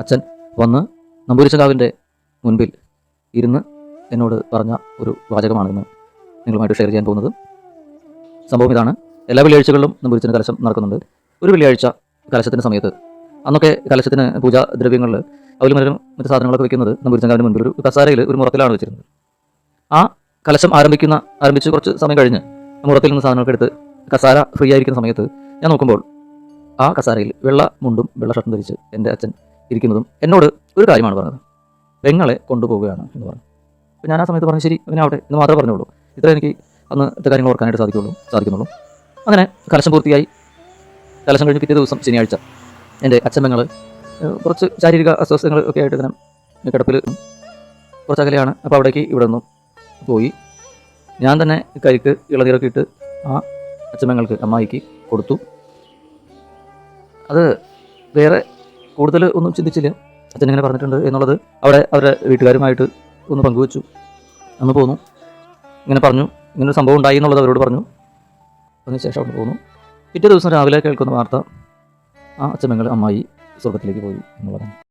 അച്ഛൻ വന്ന് നമ്പൂരിച്ചകാവിന്റെ മുൻപിൽ ഇരുന്ന് എന്നോട് പറഞ്ഞ ഒരു വാചകമാണ് ഇന്ന് നിങ്ങളുമായിട്ട് ഷെയർ ചെയ്യാൻ പോകുന്നത്. സംഭവം ഇതാണ്. എല്ലാ വെള്ളിയാഴ്ചകളിലും നമ്പൂരിച്ചന് കലശം നടക്കുന്നുണ്ട്. ഒരു വെള്ളിയാഴ്ച കലശത്തിന്റെ സമയത്ത്. അന്നൊക്കെ കലശത്തിന് പൂജാ ദ്രവ്യങ്ങളിൽ അവലും മറ്റും മറ്റു സാധനങ്ങളൊക്കെ വെക്കുന്നത് നമ്പൂരിച്ചങ്കാവിന്റെ മുൻപിൽ ഒരു കസാരയിൽ ഒരു മുറത്തിലാണ് വെച്ചിരുന്നത്. ആ കലശം ആരംഭിക്കുന്ന ആരംഭിച്ച് കുറച്ച് സമയം കഴിഞ്ഞ് മുറത്തിൽ നിന്ന് സാധനങ്ങളൊക്കെ എടുത്ത് കസാര ഫ്രീ ആയിരിക്കുന്ന സമയത്ത് ഞാൻ നോക്കുമ്പോൾ ആ കസാരയിൽ വെള്ള മുണ്ടും വെള്ള ഷർട്ടും ധരിച്ച് എന്റെ അച്ഛൻ ഇരിക്കുന്നതും എന്നോട് ഒരു കാര്യമാണ് പറഞ്ഞത്. പെങ്ങളെ കൊണ്ടുപോവുകയാണ് എന്ന് പറഞ്ഞു. അപ്പോൾ ഞാൻ ആ സമയത്ത് പറഞ്ഞു ശരി അവനാവട്ടെ എന്ന് മാത്രമേ പറഞ്ഞുള്ളൂ. ഇത്ര എനിക്ക് അന്ന് ഇത്തെ കാര്യങ്ങൾ ഓർക്കാനായിട്ട് സാധിക്കുള്ളൂ സാധിക്കുന്നുള്ളൂ. അങ്ങനെ കലശം പൂർത്തിയായി. കലശം കഴിഞ്ഞ് പിറ്റേ ദിവസം ശനിയാഴ്ച എന്റെ അച്ഛമ്മങ്ങൾ കുറച്ച് ശാരീരിക അസ്വസ്ഥങ്ങൾ ഒക്കെ ആയിട്ട് ഇങ്ങനെ കിടപ്പിൽ കുറച്ച് അകലെയാണ്. അപ്പോൾ അവിടേക്ക് ഇവിടെ നിന്നും പോയി. ഞാൻ തന്നെ കരിക്ക് ഇളനീരൊക്കെ ഇട്ട് ആ അച്ഛമ്മങ്ങൾക്ക് അമ്മായിക്ക് കൊടുത്തു. അത് വേറെ കൂടുതൽ ഒന്നും ചിന്തിച്ചില്ല. അച്ഛൻ ഇങ്ങനെ പറഞ്ഞിട്ടുണ്ട് എന്നുള്ളത് അവിടെ അവരുടെ വീട്ടുകാരുമായിട്ട് ഒന്ന് പങ്കുവച്ചു. അന്ന് പോന്നു. ഇങ്ങനെ പറഞ്ഞു. ഇങ്ങനൊരു സംഭവം ഉണ്ടായി എന്നുള്ളത് അവരോട് പറഞ്ഞു. അതിനുശേഷം അവിടെ പോന്നു. പിറ്റേ ദിവസം രാവിലെ കേൾക്കുന്ന വാർത്ത ആ അച്ഛമ്മങ്ങൾ അമ്മായി സ്വർഗത്തിലേക്ക് പോയി എന്ന് എന്നുള്ളതാണ്.